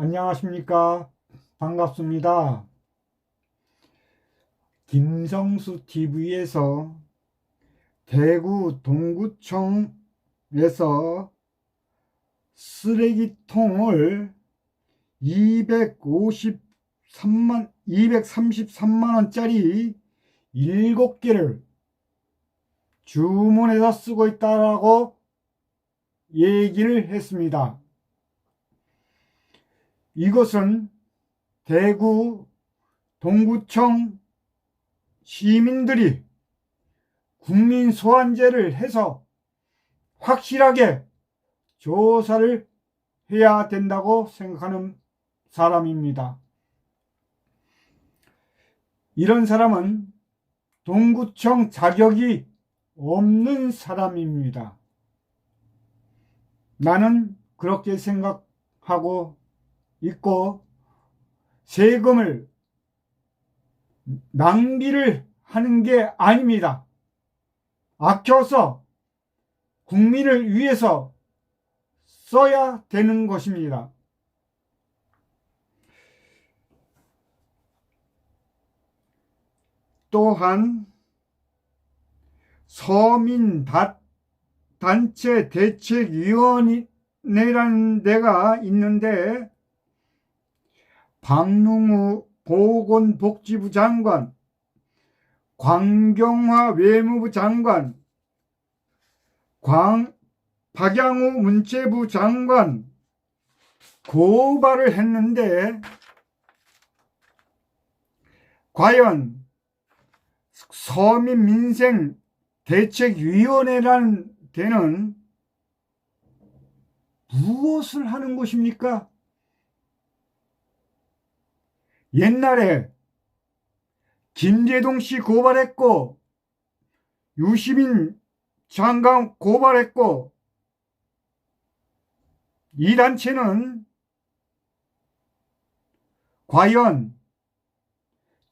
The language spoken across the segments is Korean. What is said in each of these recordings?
안녕하십니까. 반갑습니다. 김성수 TV에서 대구 동구청에서 쓰레기통을 253만, 233만 원짜리 7개를 주문해서 쓰고 있다라고 얘기를 했습니다. 이것은 대구 동구청 시민들이 국민 소환제를 해서 확실하게 조사를 해야 된다고 생각하는 사람입니다. 이런 사람은 동구청 자격이 없는 사람입니다. 나는 그렇게 생각하고 있고 세금을 낭비를 하는 게 아닙니다. 아껴서 국민을 위해서 써야 되는 것입니다. 또한 서민 단체 대책위원회라는 데가 있는데 박능우 보건복지부 장관, 광경화 외무부 장관, 광, 박양우 문체부 장관 고발을 했는데 과연 서민민생 대책위원회라는 데는 무엇을 하는 곳입니까? 옛날에 김재동 씨 고발했고 유시민 장관 고발했고 이 단체는 과연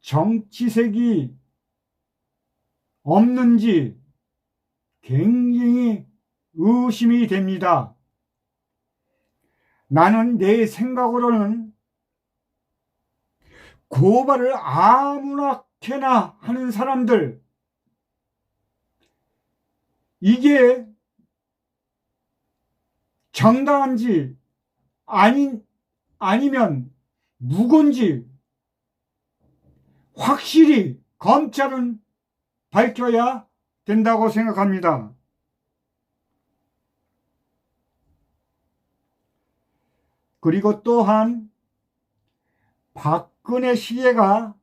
정치색이 없는지 굉장히 의심이 됩니다. 나는 내 생각으로는 고발을 아무렇게나 하는 사람들 이게 정당한지 아니 아니면 무건지 확실히 검찰은 밝혀야 된다고 생각합니다. 그리고 또한 박 근혜 시계가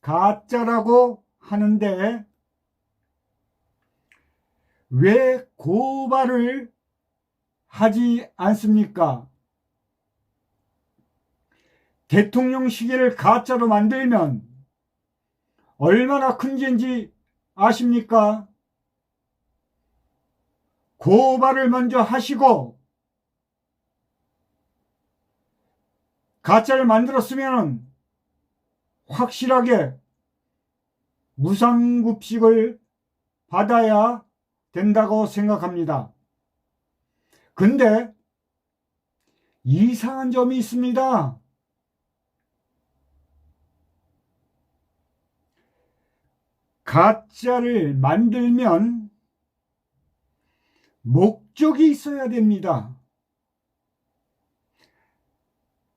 가짜라고 하는데 왜 고발을 하지 않습니까? 대통령 시계를 가짜로 만들면 얼마나 큰 죄인지 아십니까? 고발을 먼저 하시고 가짜를 만들었으면 확실하게 무상급식을 받아야 된다고 생각합니다. 근데 이상한 점이 있습니다. 가짜를 만들면 목적이 있어야 됩니다.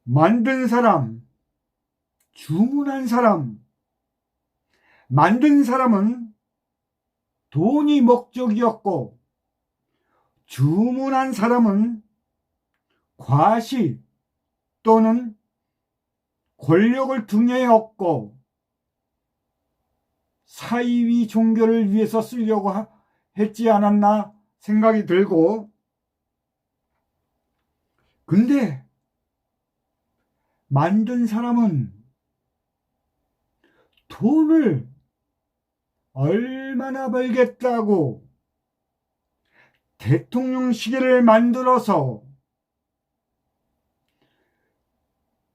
만든 사람, 주문한 사람, 만든 사람은 돈이 목적이었고, 주문한 사람은 과시 또는 권력을 등에 얻고 사이위 종교를 위해서 쓰려고 했지 않았나 생각이 들고 근데 만든 사람은 돈을 얼마나 벌겠다고 대통령 시계를 만들어서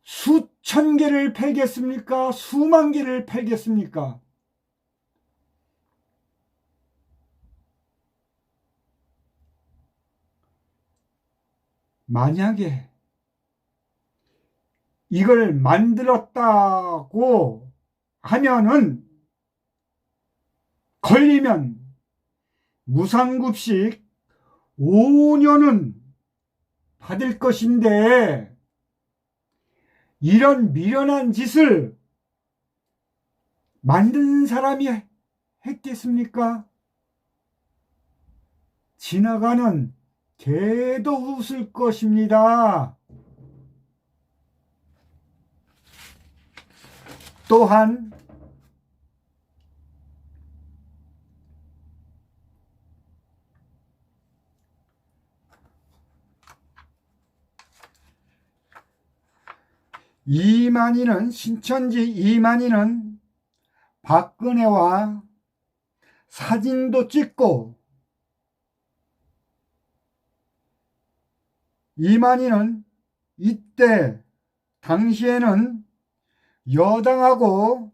수천 개를 팔겠습니까? 수만 개를 팔겠습니까? 만약에 이걸 만들었다고 하면은 걸리면 무상급식 5년은 받을 것인데 이런 미련한 짓을 만든 사람이 했겠습니까? 지나가는 개도 웃을 것입니다. 또한 이만희는 신천지 이만희는 박근혜와 사진도 찍고 이만희는 이때 당시에는 여당하고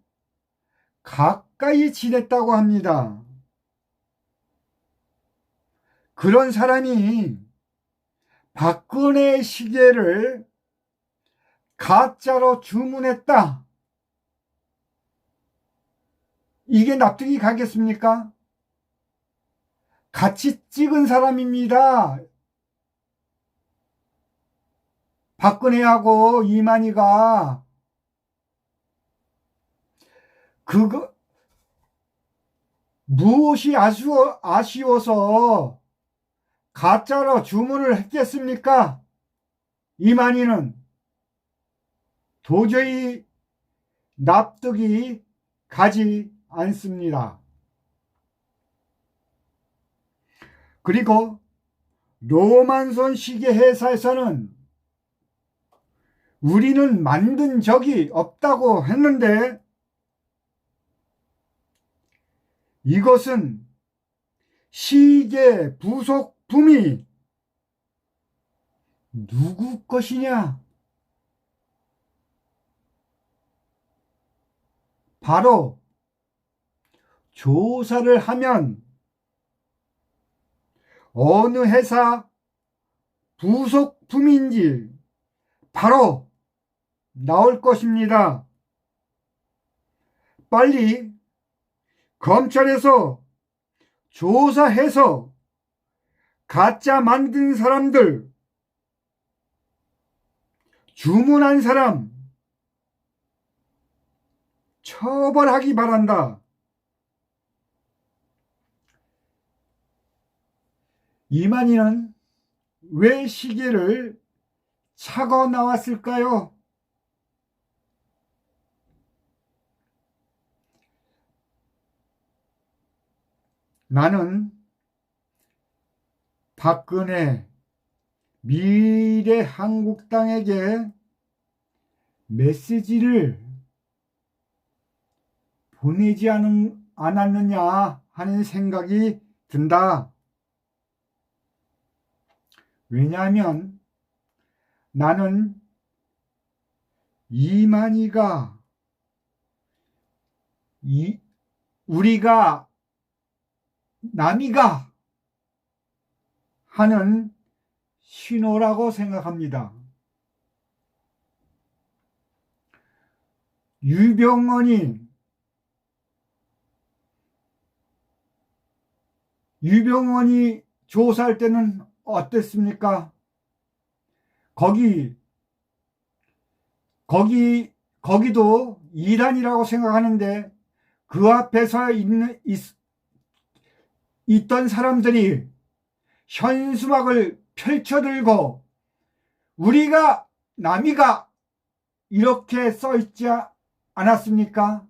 가까이 지냈다고 합니다. 그런 사람이 박근혜 시계를 가짜로 주문했다. 이게 납득이 가겠습니까? 같이 찍은 사람입니다. 박근혜하고 이만희가 그거 무엇이 아쉬워, 아쉬워서 가짜로 주문을 했겠습니까? 이만희는 도저히 납득이 가지 않습니다. 그리고 로만손 시계 회사에서는 우리는 만든 적이 없다고 했는데 이것은 시계 부속품이 누구 것이냐? 바로 조사를 하면 어느 회사 부속품인지 바로 나올 것입니다. 빨리 검찰에서 조사해서 가짜 만든 사람들, 주문한 사람, 처벌하기 바란다. 이만희는 왜 시계를 차고 나왔을까요? 나는 박근혜 미래 한국당에게 메시지를 보내지 않은, 않았느냐 하는 생각이 든다. 왜냐하면 나는 이만희가 이, 우리가 남이가 하는 신호라고 생각합니다. 유병원이 유병원이 조사할 때는 어땠습니까? 거기 거기 거기도 이단이라고 생각하는데 그 앞에서 있는 있, 있던 사람들이 현수막을 펼쳐들고 우리가 남이가 이렇게 써 있지 않았습니까?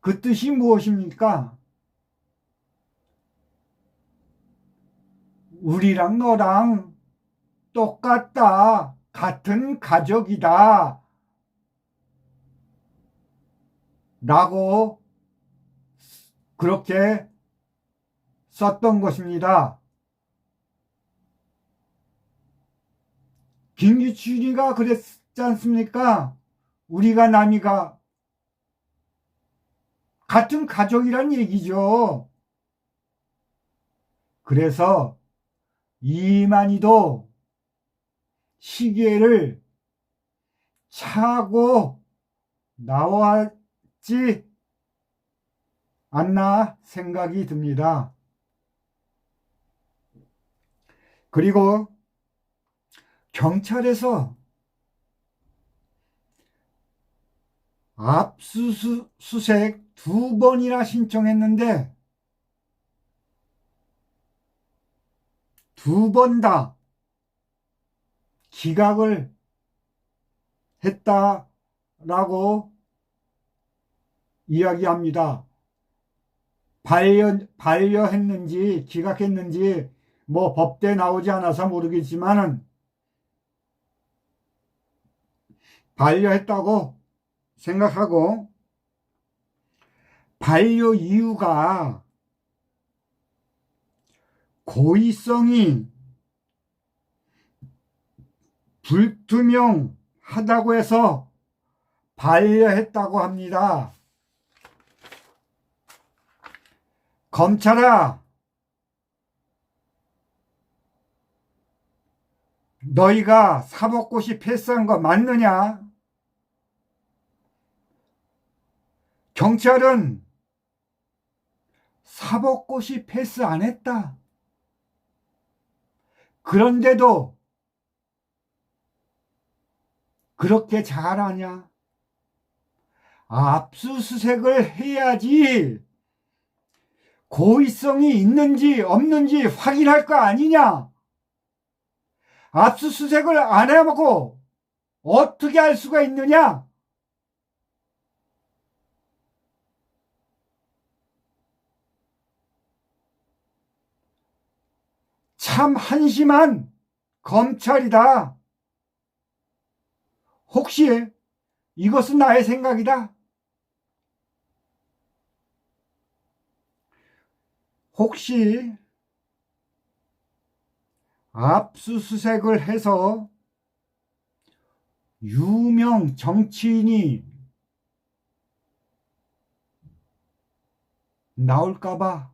그 뜻이 무엇입니까? 우리랑 너랑 똑같다. 같은 가족이다. 라고 그렇게 썼던 것입니다. 김기춘이가 그랬지 않습니까? 우리가 남이가 같은 가족이란 얘기죠. 그래서 이만희도 시계를 차고 나왔지 않나 생각이 듭니다. 그리고 경찰에서 압수수색 두 번이나 신청했는데 두 번 다 기각을 했다라고 이야기합니다. 반려, 반려했는지 기각했는지 뭐 법대 나오지 않아서 모르겠지만은 반려했다고 생각하고 반려 이유가 고의성이 불투명하다고 해서 반려했다고 합니다. 검찰아, 너희가 사법고시 패스한 거 맞느냐? 경찰은 사법고시 패스 안 했다. 그런데도 그렇게 잘하냐? 압수수색을 해야지 고의성이 있는지 없는지 확인할 거 아니냐? 압수수색을 안 해보고 어떻게 할 수가 있느냐? 참 한심한 검찰이다. 혹시 이것은 나의 생각이다. 혹시 압수수색을 해서 유명 정치인이 나올까봐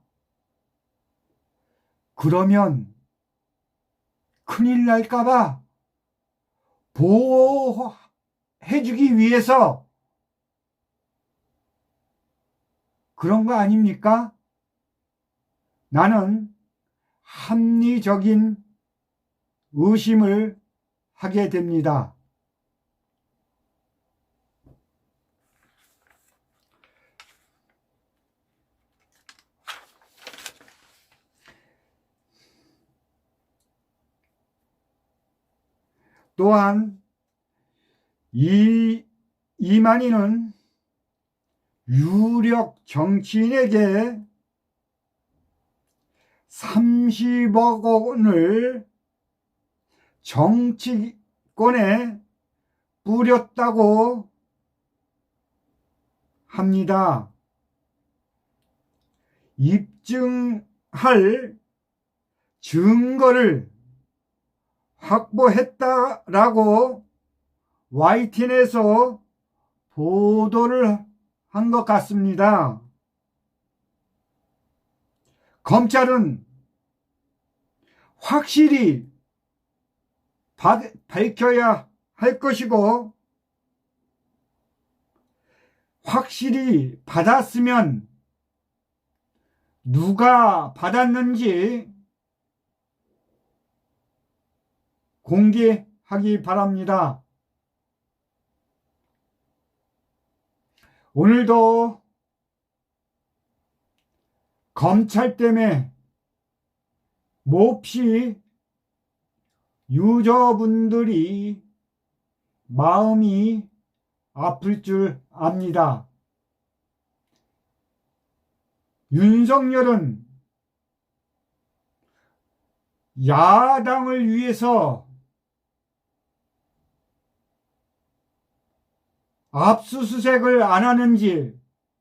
그러면 큰일 날까봐 보호해주기 위해서 그런 거 아닙니까? 나는 합리적인 의심을 하게 됩니다. 또한 이 이만희는 유력 정치인에게 30억 원을 정치권에 뿌렸다고 합니다. 입증할 증거를 확보했다라고 YTN에서 보도를 한 것 같습니다. 검찰은 확실히 밝혀야 할 것이고 확실히 받았으면 누가 받았는지 공개하기 바랍니다. 오늘도 검찰 때문에 몹시 유저분들이 마음이 아플 줄 압니다. 윤석열은 야당을 위해서 압수수색을 안 하는지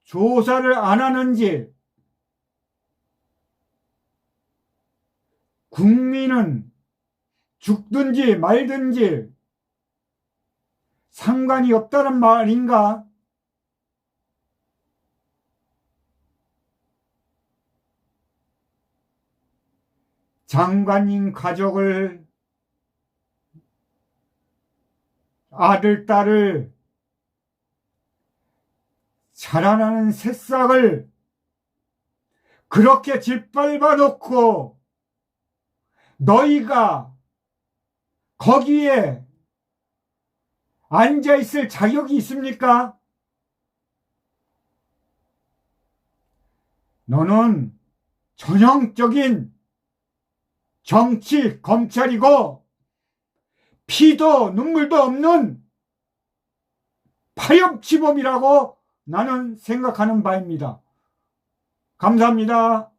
조사를 안 하는지 국민은 죽든지 말든지 상관이 없다는 말인가? 장관님 가족을 아들, 딸을 자라나는 새싹을 그렇게 짓밟아 놓고 너희가 거기에 앉아 있을 자격이 있습니까? 너는 전형적인 정치 검찰이고 피도 눈물도 없는 파렴치범이라고 나는 생각하는 바입니다. 감사합니다.